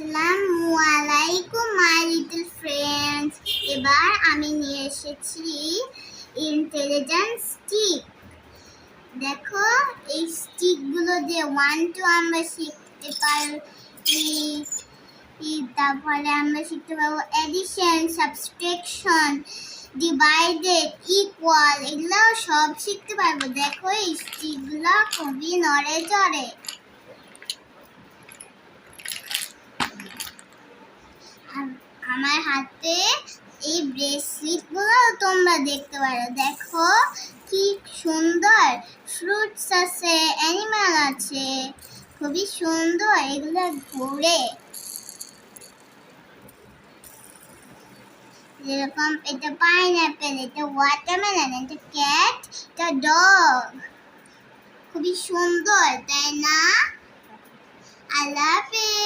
আসসালামু আলাইকুম my little friends. এবার আমি নিয়ে এসেছি ইন্টেলিজেন্স স্টিক দেখো, এই স্টিকগুলো দিয়ে ওয়ান টু আমরা শিখতে পারি তারপরে আমরা শিখতে পারব এডিশন সাবস্ট্রাকশন ডিভাইডেড ইকুয়াল এগুলো সব শিখতে পারব। দেখো, এই স্টিকগুলো খুবই নড়ে চড়ে আমার হাতে এই ব্রেসলেটগুলো তোমরা দেখতে পারো। দেখো কি সুন্দর। ফ্রুটস আছে অ্যানিমাল আছে, খুবই সুন্দর। এগুলো ঘুরে। যেরকম এটা পাইনাপেল এটা ওয়াটারমেলন এটা ক্যাট এটা ডগ খুবই সুন্দর, তাই না? আল্লাহ হাফিজ